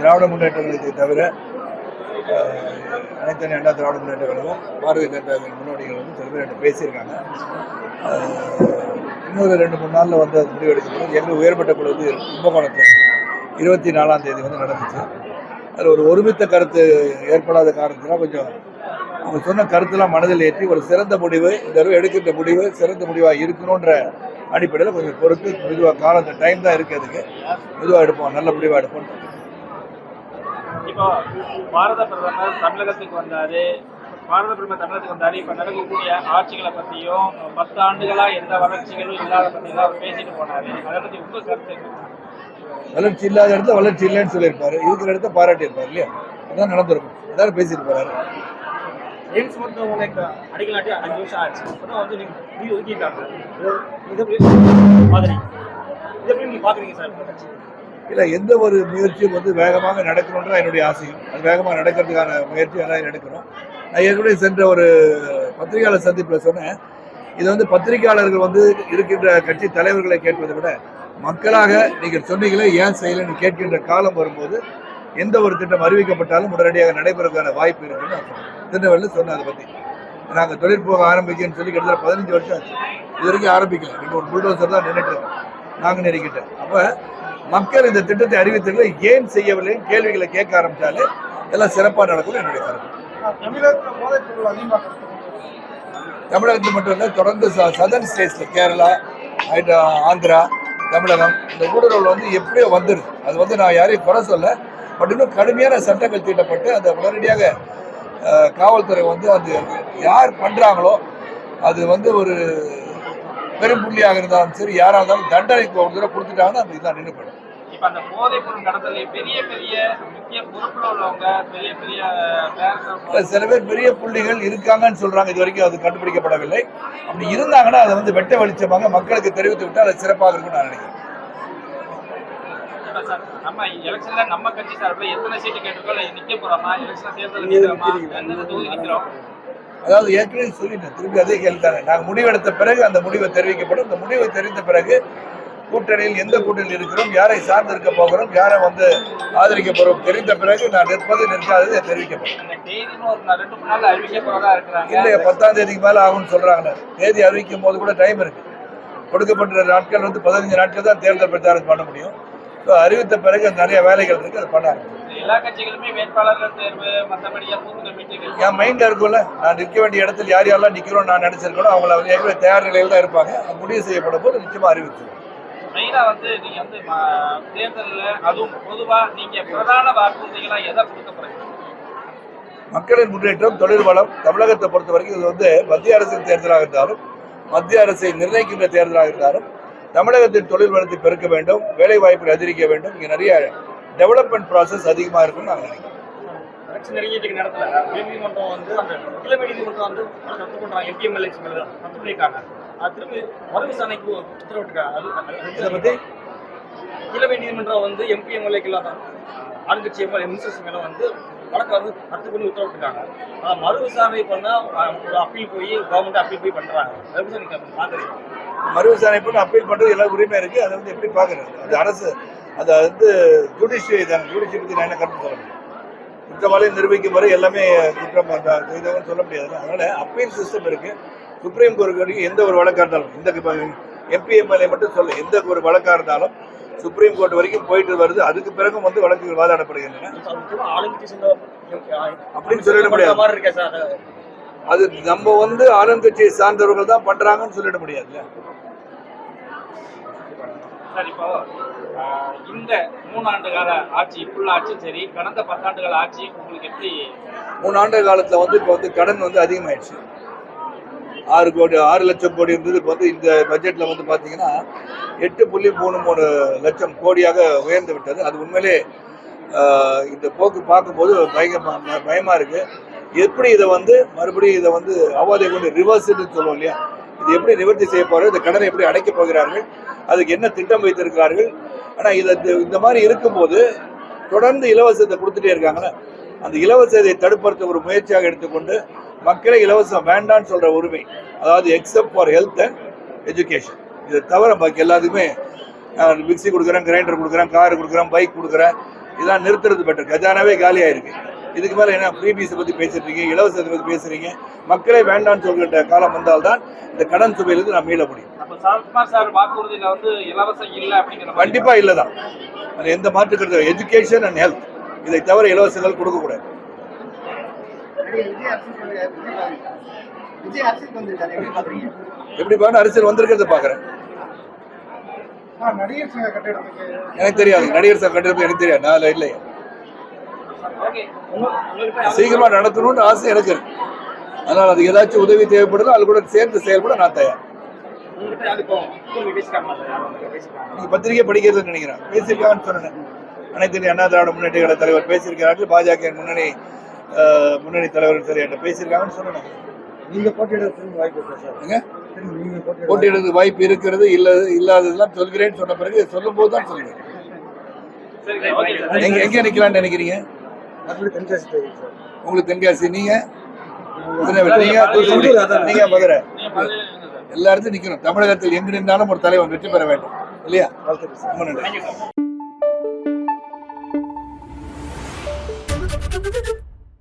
திராவிட முன்னேற்ற கழகத்தை தவிர அனைத்து அண்ணா திராவிட முன்னேற்ற கழகம் பாரதிய ஜனதா முன்னோடிகள் வந்து சில பேர் என்கிட்ட பேசியிருக்காங்க. இன்னொரு ரெண்டு மூணு நாளில் வந்து அது முடிவெடுக்கப்படும் எங்கள் உயர்மட்ட குழு வந்து கும்பகோணத்தில் இருபத்தி நாலாம் தேதி வந்து நடந்துச்சு. அதில் ஒரு ஒருமித்த கருத்து ஏற்படாத காரணத்தினால் கொஞ்சம் அவங்க சொன்ன கருத்தெல்லாம் மனதில் ஏற்றி ஒரு சிறந்த முடிவு இந்த தடவை எடுக்கின்ற முடிவு சிறந்த முடிவாக இருக்கணுன்ற அடிப்படையில் கொஞ்சம் பொறுத்து மெதுவாக காலத்தை டைம் தான் இருக்குது அதுக்கு. மெதுவாக எடுப்போம் நல்ல முடிவாக எடுப்போம் இப்போ பாரத பிரதமர் தமிழகத்துக்கு வந்தாரு. பாரத பிரதமர் தமிழகத்துக்கு வந்தாரு. இப்ப நடக்கக்கூடிய ஆட்சிகளை பத்தியும் பத்து ஆண்டுகளா எந்த வளர்ச்சிகளும் இல்லாத பத்தியும் அவர் பேசிட்டு போனாரு. அதை பத்தி உங்க கருத்து? வளர்ச்சி இல்லாத இடத்துல வளர்ச்சி இல்லைன்னு சொல்லியிருப்பாரு. இருக்கிற இடத்த பாராட்டியிருப்பாரு இல்லையா? அதான் நடந்திருக்கும். அதான் பேசிட்டு போறாரு. எய்ம்ஸ் மருத்துவமனை அடிக்கலாட்டி அஞ்சு வருஷம் ஆச்சு. இப்பதான் வந்து நீங்க நிதி ஒதுக்கிட்டாங்க. இது எப்படி மாதிரி இது எப்படி நீங்க பாக்குறீங்க சார்? இல்லை எந்த ஒரு முயற்சியும் வந்து வேகமாக நடக்கணுன்ற என்னுடைய ஆசையும். அது வேகமாக நடக்கிறதுக்கான முயற்சி எல்லாம் எடுக்கணும். நான் ஏற்கனவே சென்ற ஒரு பத்திரிகையாளர் சந்திப்பில் சொன்னேன். இது வந்து பத்திரிகையாளர்கள் வந்து இருக்கின்ற கட்சி தலைவர்களை கேட்பதை விட மக்களாக நீங்கள் சொன்னீங்களே ஏன் செய்யலைன்னு கேட்கின்ற காலம் வரும்போது எந்த ஒரு திட்டம் அறிவிக்கப்பட்டாலும் உடனடியாக நடைபெறதுக்கான வாய்ப்பு இருக்குன்னு நான் சொன்னேன். திருநெல்வேலியில் சொன்னேன் அதை பற்றி நாங்கள் தொழிற்போக ஆரம்பிக்கன்னு சொல்லி கிட்டத்தட்ட பதினஞ்சு வருஷம் ஆச்சு. இது வரைக்கும் ஆரம்பிக்கல. இப்போ ஒரு புல்டோசர் தான் நின்றுட்டு நாங்கள் நெருக்கிட்டேன் அப்போ மக்கள் இந்த திட்டத்தை அறிவித்தவர்களை ஏன் செய்யவில்லைன்னு கேள்விகளை கேட்க ஆரம்பித்தாலே எல்லாம் சிறப்பாக நடக்கும் என்னுடைய கருத்து. தமிழகத்தில் மட்டும் இல்லை தொடர்ந்து சதர்ன் ஸ்டேட்ஸில் கேரளா ஆந்திரா தமிழகம் இந்த ஊடுருவல் வந்து எப்படியோ வந்துடுது அது வந்து நான் யாரையும் குறை சொல்ல பட் இன்னும் கடுமையான சட்டங்கள் தீட்டப்பட்டு அதை உடனடியாக காவல்துறை வந்து அது யார் பண்ணுறாங்களோ அது வந்து ஒரு பெரும் புள்ளியாக இருந்தாலும் சரி யாராக இருந்தாலும் தண்டனைக்கு ஒரு தடவை கொடுத்துட்டாங்கன்னா அது இதான் நின்று போயிடும் இப்ப அந்த போதைப் பொருள் கடத்தல பெரிய பெரிய முக்கிய பொறுப்புல உள்ளவங்க பெரிய பெரிய சில பேர் பெரிய புள்ளிகள் இருக்காங்கன்னு சொல்றாங்க இது வரைக்கும் அது கண்டுபிடிக்கப்படவில்லை. அப்படி இருந்தாங்கன்னா அதை வந்து வெட்ட வெளிச்சமாக மக்களுக்கு தெரிவித்து விட்டால் அது சிறப்பாக இருக்கும்னு நான் நினைக்கிறேன். நம்ம எலெக்ஷன்ல நம்ம கட்சி சார்பில் எத்தனை சீட்டு கேட்டிருக்கோம்? இல்ல நிக்க போறோமா? எலெக்ஷன் தேர்தல் நிக்கிறோமா எந்தெந்த தொகுதி நிக்கிறோம்? அதாவது ஏற்கனவே சொல்லிட்டேன். திருப்பி அதே கேள்வித்தானே நாங்கள் முடிவெடுத்த பிறகு அந்த முடிவு தெரிவிக்கப்படும். அந்த முடிவு தெரிந்த பிறகு கூட்டணியில் எந்த கூட்டணியில் இருக்கிறோம் யாரை சார்ந்து இருக்க போகிறோம் யாரை வந்து ஆதரிக்க போகிறோம் தெரிந்த பிறகு நான் நிற்பது நிற்காதது தெரிவிக்கப்படும். இல்லையா பத்தாம் தேதிக்கு மேலே ஆகும்னு சொல்றாங்களே. தேதி அறிவிக்கும் போது கூட டைம் இருக்கு. கொடுக்கப்பட்ட நாட்கள் வந்து பதினஞ்சு நாட்கள் தான் தேர்தல் பிரச்சாரம் பண்ண முடியும். ஸோ அறிவித்த பிறகு நிறைய வேலைகள் இருக்கு அதை பண்ண ஆரம்பிக்கும். எல்லா கட்சிகளுமே வேட்பாளர்கள் தேர்வு மற்றபடியா பூத்து கமிட்டிகள் என் மைண்ட்ல இருக்கும்ல. நான் நிற்க வேண்டிய இடத்துல யார் யாரெல்லாம் நிற்கிறோம் நான் நினைச்சிருக்கணும் அவங்கள ஏற்கனவே தயார் நிலையில் தான் இருப்பாங்க. முடிவு செய்யப்படும் போது நிச்சயமா அறிவிச்சிருவோம் மெயினா வந்து நீங்க வந்து தேர்தல்ல அதுவும் பொதுவா நீங்க பிரதான வாக்குறுதிகளா எதை கொடுக்க போறீங்க? மக்களின் முன்னேற்றம் தொழில் வளம் தமிழகத்தை பொறுத்த வரைக்கும் இது வந்து மத்திய அரசின் தேர்தலாக இருந்தாலும் மத்திய அரசை நிர்ணயிக்கின்ற தேர்தலாக இருந்தாலும் தமிழகத்தின் தொழில் வளத்தை பெருக்க வேண்டும் வேலை வாய்ப்பை அதிகரிக்க வேண்டும். இங்கே நிறைய டெவலப்மெண்ட் ப்ராசஸ் அதிகமாக இருக்கும்னு நாங்கள் நினைக்கிறோம் எலெக்ஷன் நெருங்கிட்டு நேரத்துல நீதிமன்றம் வந்து அந்த கிழமை நீதிமன்றம் வந்து ரத்து பண்றாங்க எம்பிஎம்எல்ஏ ரத்து பண்ணிருக்காங்க அது திரும்பி மறு விசாரணைக்கு உத்தரவிட்டிருக்காங்க அது- அது பற்றி நீதிமன்றம் வந்து எம்பிஎம்எல்ஏக்கெல்லாம் தான். ஆளுங்கட்சி எம்எல்ஏ மினிஸ்டர்ஸ் மேல வந்து வழக்கு வந்து ரத்து பண்ணி உத்தரவிட்டிருக்காங்க மறு விசாரணை பண்ணா அஹ், ஒரு அப்பீல் போய் கவர்மெண்ட் அப்பீல் போய் அதை பத்தி நீங்க பாக்குறீங்க மறு விசாரணை பண்ணி அப்பீல் பண்ணுறது எல்லா உரிமை இருக்குது அதை வந்து எப்படி பார்க்குறது? அது அரசு அது வந்து ஜுடிஷியரி தான் ஜுடிஷியரி பற்றி நான் என்ன கருத்து சொல்ல முடியும்? குற்றவாளியை நிரூபிக்கும் வரை எல்லாமே குற்றம் செய்தவங்க சொல்ல முடியாது. அதனால அப்பீல் சிஸ்டம் இருக்கு. சுப்ரீம் கோர்ட் வரைக்கும் எந்த ஒரு வழக்காக இருந்தாலும் இந்த எம்பி எம்எல்ஏ மட்டும் சொல்ல எந்த ஒரு வழக்காக இருந்தாலும் சுப்ரீம் கோர்ட் வரைக்கும் போயிட்டு வருது. அதுக்கு பிறகும் வந்து வழக்குகள் வாதாடப்படுகின்றன. அப்படின்னு சொல்லிட முடியாது. அது அது நம்ம வந்து ஆளுங்கட்சியை சார்ந்தவர்கள் தான் பண்றாங்கன்னு சொல்லிட முடியாதுல்ல சார் இப்போ இந்த மூணாண்டு கால ஆட்சி ஃபுல் ஆட்சி சரி கடந்த பத்தாண்டு கால ஆட்சி உங்களுக்கு எப்படி மூணு ஆண்டு காலத்தில் வந்து இப்போ வந்து கடன் வந்து அதிகமாயிடுச்சு. ஆறு கோடி ஆறு லட்சம் கோடி இருந்தது இப்போ வந்து இந்த பட்ஜெட்டில் வந்து பார்த்தீங்கன்னா எட்டு புள்ளி மூணு மூணு லட்சம் கோடியாக உயர்ந்து விட்டது. அது உண்மையிலே இந்த போக்கு பார்க்கும்போது பயங்கர பயமாக இருக்குது எப்படி இதை வந்து மறுபடியும் இதை வந்து அவாதை கொண்டு ரிவர்ஸ்ன்னு சொல்லுவோம் இல்லையா? இது எப்படி நிவர்த்தி செய்ய போகிறார்கள் இந்த கடனை எப்படி அடைக்கப் போகிறார்கள் அதுக்கு என்ன திட்டம் வைத்திருக்கிறார்கள். ஆனால் இதை இந்த மாதிரி இருக்கும்போது தொடர்ந்து இலவசத்தை கொடுத்துட்டே இருக்காங்கன்னா அந்த இலவசத்தை தடுப்படுத்த ஒரு முயற்சியாக எடுத்துக்கொண்டு மக்களை இலவசம் வேண்டான்னு சொல்கிற உரிமை அதாவது except for health and education இதை தவிர பாக்கி எல்லாத்துக்குமே நான் மிக்ஸி கொடுக்குறேன் கிரைண்டர் கொடுக்குறேன் கார் கொடுக்குறேன் பைக் கொடுக்குறேன் இதெல்லாம் நிறுத்துறது பெட்டர் கஜானாவே காலியாகிருக்கு இதுக்கு மேலே என்ன ஃப்ரீபீஸை பற்றி பேசிட்டு இருக்கீங்க இலவசத்தை பற்றி பேசுறீங்க மக்களே வேண்டாம்னு சொல்கிற காலம் வந்தால்தான் இந்த கடன் சுமையிலிருந்து நான் மீள முடியும். அப்ப சரத்குமார் சார் வாக்குறுதியில வந்து இலவசம் இல்ல அது எந்த மாற்றுக்கிறது எஜுகேஷன் அண்ட் ஹெல்த் இதை தவிர இலவசங்கள் கொடுக்கக்கூடாது. எப்படி பாக்குறீங்க எப்படி பாருங்க அரசியல் வந்திருக்கிறத பாக்குறேன். ஆ, நடிகர் சங்க கட்டிடத்துக்கு. எனக்கு தெரியாது நடிகர் சார் கண்டிப்பா எனக்கு தெரியாது நான் அதுல இல்லையா. சீக்கிரமா நடத்தணும்னு ஆசை எனக்கு அதனால அதுக்கு ஏதாச்சும் உதவி தேவைப்படுதோ அது கூட சேர்ந்து செயல்பட நான் தயார். பத்திரிகை படிக்கிறதுன்னு நினைக்கிறேன். பேசியிருக்காங்கன்னு சொன்னேன். அனைத்து அண்ணா திராவிட முன்னேற்ற தலைவர் பேசியிருக்கிறார்கள். பாஜக முன்னணி முன்னணி தலைவர் சரி என்கிட்ட பேசியிருக்காங்கன்னு சொன்னேன். நீங்க போட்டியிடறதுக்கு வாய்ப்பு இருக்கா சார்? ஏங்க? நீங்க போட்டியிட போட்டியிடுறதுக்கு வாய்ப்பு இருக்கிறது இல்ல இல்லாததெல்லாம் சொல்கிறேன்னு சொன்ன பிறகு சொல்லும் போது தான் சார் எங்க எங்க நிக்கலாம்னு நினைக்கிறீங்க? தென்காசி சார் உங்களுக்கு தென்காசி நீங்க? நீங்க மதுரை. எல்லா நிக்கணும். தமிழகத்தில் எங்கு நின்றாலும் ஒரு தலைவன் வெற்றி பெற வேண்டும். இல்லையா? ரொம்ப நன்றி.